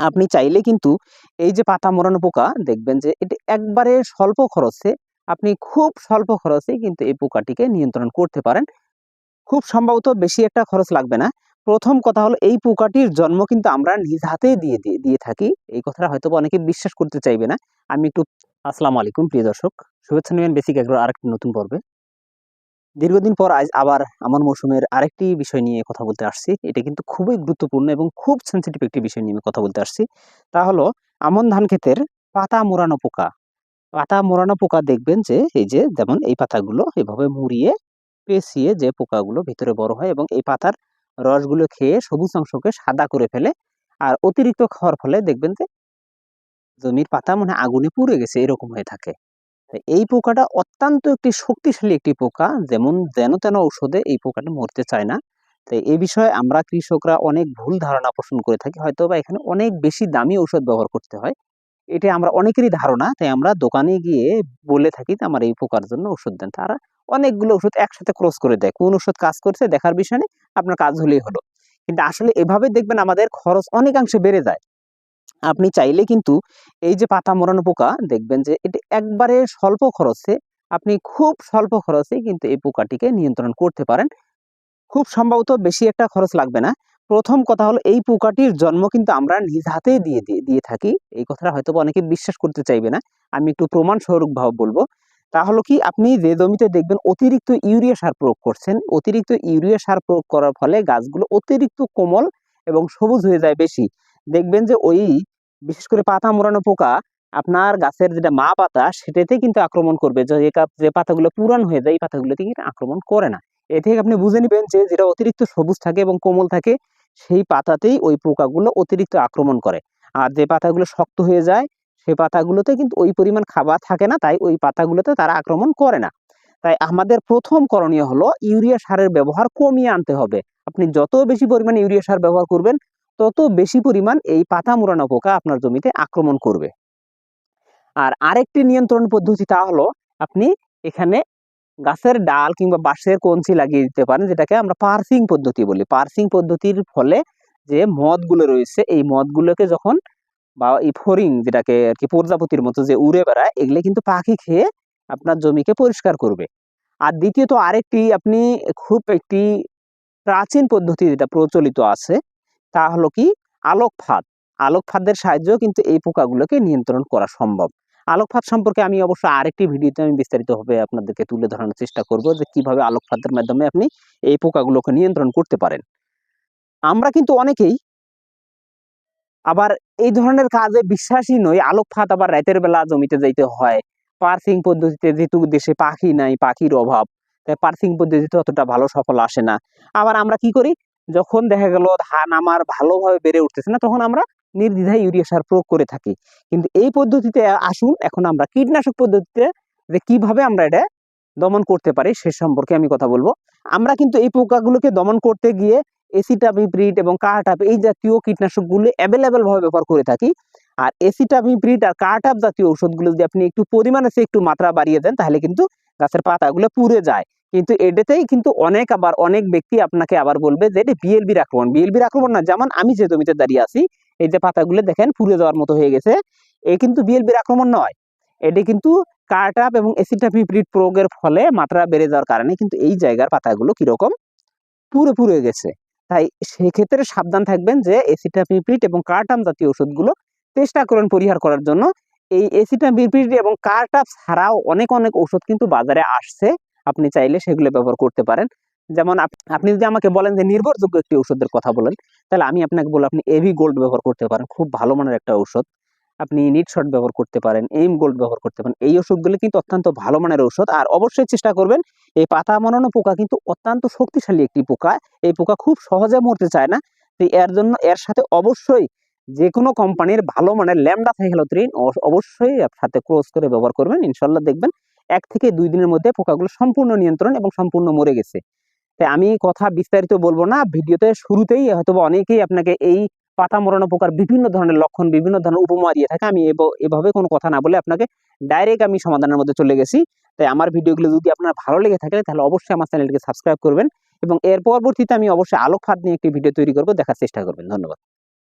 আপনি চাইলে কিন্তু এই যে পাতা মোড়ানো পোকা, দেখবেন যে এটি একবারে স্বল্প খরচে, আপনি খুব স্বল্প খরচে কিন্তু এই পোকাটিকে নিয়ন্ত্রণ করতে পারেন। খুব সম্ভবত বেশি একটা খরচ লাগবে না। প্রথম কথা হলো এই পোকাটির জন্ম কিন্তু আমরা নিজ হাতেই দিয়ে দিয়ে দিয়ে থাকি। এই কথাটা হয়তো অনেকে বিশ্বাস করতে চাইবে না। আমি একটু, আসসালামু আলাইকুম প্রিয় দর্শক। শুভেচ্ছা নেবেন বেসিক এগ্রো আরেকটি নতুন পর্বে। দীর্ঘদিন পর আজ আবার আমার মৌসুমের আরেকটি বিষয় নিয়ে কথা বলতে আসছি। এটা কিন্তু খুবই গুরুত্বপূর্ণ এবং খুব সেন্সিটিভ একটি বিষয় নিয়ে কথা বলতে আসছি। তা হলো, আমন ধান ক্ষেতের পাতা মোড়ানো পোকা। পাতা মোড়ানো পোকা দেখবেন যে, এই যে, যেমন এই পাতাগুলো এভাবে মুড়িয়ে পেঁচিয়ে যে পোকাগুলো ভিতরে বড় হয় এবং এই পাতার রসগুলো খেয়ে সবুজ অংশকে সাদা করে ফেলে আর অতিরিক্ত খাওয়ার ফলে দেখবেন যে জমির পাতা মানে আগুনে পুড়ে গেছে, এরকম হয়ে থাকে। এই পোকাটা অত্যন্ত একটি শক্তিশালী একটি পোকা। যেমন যেন তেন ঔষধে এই পোকাটা মরতে চায় না। তাই এই বিষয়ে আমরা কৃষকরা অনেক ভুল ধারণা পোষণ করে থাকি। হয়তো বা এখানে অনেক বেশি দামি ঔষধ ব্যবহার করতে হয়। এটা আমরা অনেকেরই ধারণা, তাই আমরা দোকানে গিয়ে বলে থাকি যে আমার এই পোকার জন্য ওষুধ দেন। তারা অনেকগুলো ওষুধ একসাথে ক্রস করে দেয়। কোন ওষুধ কাজ করছে দেখার বিষয় নেই, আপনার কাজ হলেই হলো। কিন্তু আসলে এভাবে দেখবেন আমাদের খরচ অনেকাংশে বেড়ে যায়। আপনি চাইলে কিন্তু এই যে পাতা মোড়ানো পোকা, দেখবেন যে এটি একবারে স্বল্প খরচে, আপনি খুব স্বল্প খরচে কিন্তু এই পোকাটিকে নিয়ন্ত্রণ করতে পারেন। খুব সম্ভবত বেশি একটা খরচ লাগবে না। প্রথম কথা হলো এই পোকাটির জন্ম কিন্তু আমরা নিজ হাতে দিয়ে দিয়ে থাকি। এই কথাটা হয়তো অনেকে বিশ্বাস করতে চাইবে না। আমি একটু প্রমাণ স্বরূপ ভাব বলব। তা হলো কি, আপনি যে জমিতে দেখবেন অতিরিক্ত ইউরিয়া সার প্রয়োগ করছেন, অতিরিক্ত ইউরিয়া সার প্রয়োগ করার ফলে গাছগুলো অতিরিক্ত কোমল এবং সবুজ হয়ে যায় বেশি। দেখবেন যে ওই বিশেষ করে পাতা মোড়ানো পোকা, আপনার গাছের যেটা মা পাতা, সেটাতে কিন্তু আক্রমণ করবে। যে পাতাগুলো পুরান হয়ে যায়, এই পাতাগুলোতে কিন্তু আক্রমণ করে না। এ থেকে আপনি বুঝে নেবেন যে যেটা অতিরিক্ত সবুজ থাকে এবং কোমল থাকে, সেই পাতাতেই ওই পোকাগুলো অতিরিক্ত আক্রমণ করে। আর যে পাতাগুলো শক্ত হয়ে যায় সেই পাতাগুলোতে কিন্তু ওই পরিমাণ খাবার থাকে না, তাই ওই পাতাগুলোতে তারা আক্রমণ করে না। তাই আমাদের প্রথম করণীয় হলো, ইউরিয়া সারের ব্যবহার কমিয়ে আনতে হবে। আপনি যত বেশি পরিমাণে ইউরিয়া সার ব্যবহার করবেন তত বেশি পরিমাণ এই পাতা মোড়ানো পোকা আপনার জমিতে আক্রমণ করবে। আর আরেকটি নিয়ন্ত্রণ পদ্ধতি তা হলো, আপনি এখানে গাছের ডাল কিংবা বাঁশের কঞ্চি লাগিয়ে দিতে পারেন, যেটাকে আমরা পার্সিং পদ্ধতি বলি। পার্সিং পদ্ধতির ফলে যে মদগুলো রয়েছে, এই মদগুলোকে যখন বা এই ফরিং যেটাকে আর কি প্রজাপতির মতো যে উড়ে বেড়ায়, এগুলো কিন্তু পাখি খেয়ে আপনার জমিকে পরিষ্কার করবে। আর দ্বিতীয়ত আরেকটি, আপনি খুব একটি প্রাচীন পদ্ধতি যেটা প্রচলিত আছে তা হলো কি? আলোক ফাঁদ। আলোক ফাঁদের সাহায্যেও কিন্তু এই পোকাগুলোকে নিয়ন্ত্রণ করা সম্ভব। আলোক ফাঁদ সম্পর্কে আমি অবশ্য আরেকটি ভিডিওতে আমি বিস্তারিতভাবে আপনাদেরকে তুলে ধরানোর চেষ্টা করব যে কীভাবে আলোক ফাঁদের মাধ্যমে আপনি এই পোকাগুলোকে নিয়ন্ত্রণ করতে পারেন। আমরা কিন্তু অনেকেই আবার এই ধরনের কাজে বিশ্বাসী নই। আলোক ফাঁদ আবার রাতের বেলা জমিতে যাইতে হয়। পার্সিং পদ্ধতিতে যেহেতু দেশে পাখি নাই, পাখির অভাব, তাই পার্সিং পদ্ধতিতে অতটা ভালো সফল আসে না। আবার আমরা কি করি? যখন দেখা গেল ধান আমার ভালোভাবে বেড়ে উঠতেছে না, তখন আমরা নির্দ্বিধায় ইউরিয়া সার প্রয়োগ করে থাকি। কিন্তু এই পদ্ধতিতে আসুন, এখন আমরা কীটনাশক পদ্ধতিতে যে কীভাবে আমরা এটা দমন করতে পারি সে সম্পর্কে আমি কথা বলব। আমরা কিন্তু এই পোকাগুলোকে দমন করতে গিয়ে এসিটামিপ্রিট এবং কার্টাপ এই জাতীয় কীটনাশকগুলো অ্যাভেলেবেল ভাবে ব্যবহার করে থাকি। আর এসিটামিপ্রিট আর কার্টাপ জাতীয় ঔষধগুলো যদি আপনি একটু পরিমাণে সে একটু মাত্রা বাড়িয়ে দেন, তাহলে কিন্তু গাছের পাতাগুলো পুড়ে যায়। কিন্তু এটাতেই কিন্তু অনেক আবার অনেক ব্যক্তি আপনাকে আবার বলবে যে এটা বিএলবির আক্রমণ। বিএলবির আক্রমণ না, যেমন আমি যে জমিতে দাঁড়িয়ে আছি, এই যে পাতাগুলো দেখেন পুড়ে যাওয়ার মতো হয়ে গেছে, এ কিন্তু বিএলবির আক্রমণ নয়। এটি কিন্তু কার্টাপ এবং এসিটাপিপ্রিট প্রয়োগের ফলে মাত্রা বেড়ে যাওয়ার কারণে কিন্তু এই জায়গার পাতাগুলো কীরকম পুরো পুড়ে গেছে। তাই সেক্ষেত্রে সাবধান থাকবেন যে এসিটাপিপ্রিট এবং কার্টাম জাতীয় ওষুধগুলো চেষ্টা করেন পরিহার করার জন্য এই এসিটাপিপ্রিট এবং কার্টাপ ছাড়াও অনেক অনেক ওষুধ কিন্তু বাজারে আসছে। আপনি চাইলে সেগুলো ব্যবহার করতে পারেন। যেমন আপনি যদি আমাকে বলেন যে নির্ভরযোগ্য একটি ওষুধের কথা বলেন, তাহলে আমি আপনাকে বলব আপনি এভি গোল্ড ব্যবহার করতে পারেন। খুব ভালো মানের একটা ঔষধ। আপনি নিট শট ব্যবহার করতে পারেন এইম গোল্ড ব্যবহার করতে পারেন। এই ওষুধগুলো কিন্তু অত্যন্ত ভালো মানের ঔষধ। আর অবশ্যই চেষ্টা করবেন, এই পাতা মনানো পোকা কিন্তু অত্যন্ত শক্তিশালী একটি পোকা। এই পোকা খুব সহজে মরতে চায় না। তো এর জন্য, এর সাথে অবশ্যই যে কোনো কোম্পানির ভালো মানের ল্যামডা সাইকেলোত্রিন অবশ্যই সাথে ক্রস করে ব্যবহার করবেন। ইনশাল্লাহ দেখবেন এক থেকে দুই দিনের মধ্যে পোকাগুলো সম্পূর্ণ নিয়ন্ত্রণ এবং সম্পূর্ণ মরে গেছে। তাই আমি কথা বিস্তারিত বলব না, ভিডিওতে শুরুতেই হয়তো অনেকেই আপনাকে এই পাতা মরানো পোকার বিভিন্ন ধরনের লক্ষণ, বিভিন্ন ধরনের উপমা দিয়ে থাকে। আমি এভাবে কোনো কথা না বলে আপনাকে ডাইরেক্ট আমি সমাধানের মধ্যে চলে গেছি। তাই আমার ভিডিওগুলো যদি আপনার ভালো লেগে থাকে, তাহলে অবশ্যই আমার চ্যানেলটিকে সাবস্ক্রাইব করবেন এবং এর পরবর্তীতে আমি অবশ্যই আলোক ফাঁদ নিয়ে একটি ভিডিও তৈরি করব, দেখার চেষ্টা করবেন। ধন্যবাদ।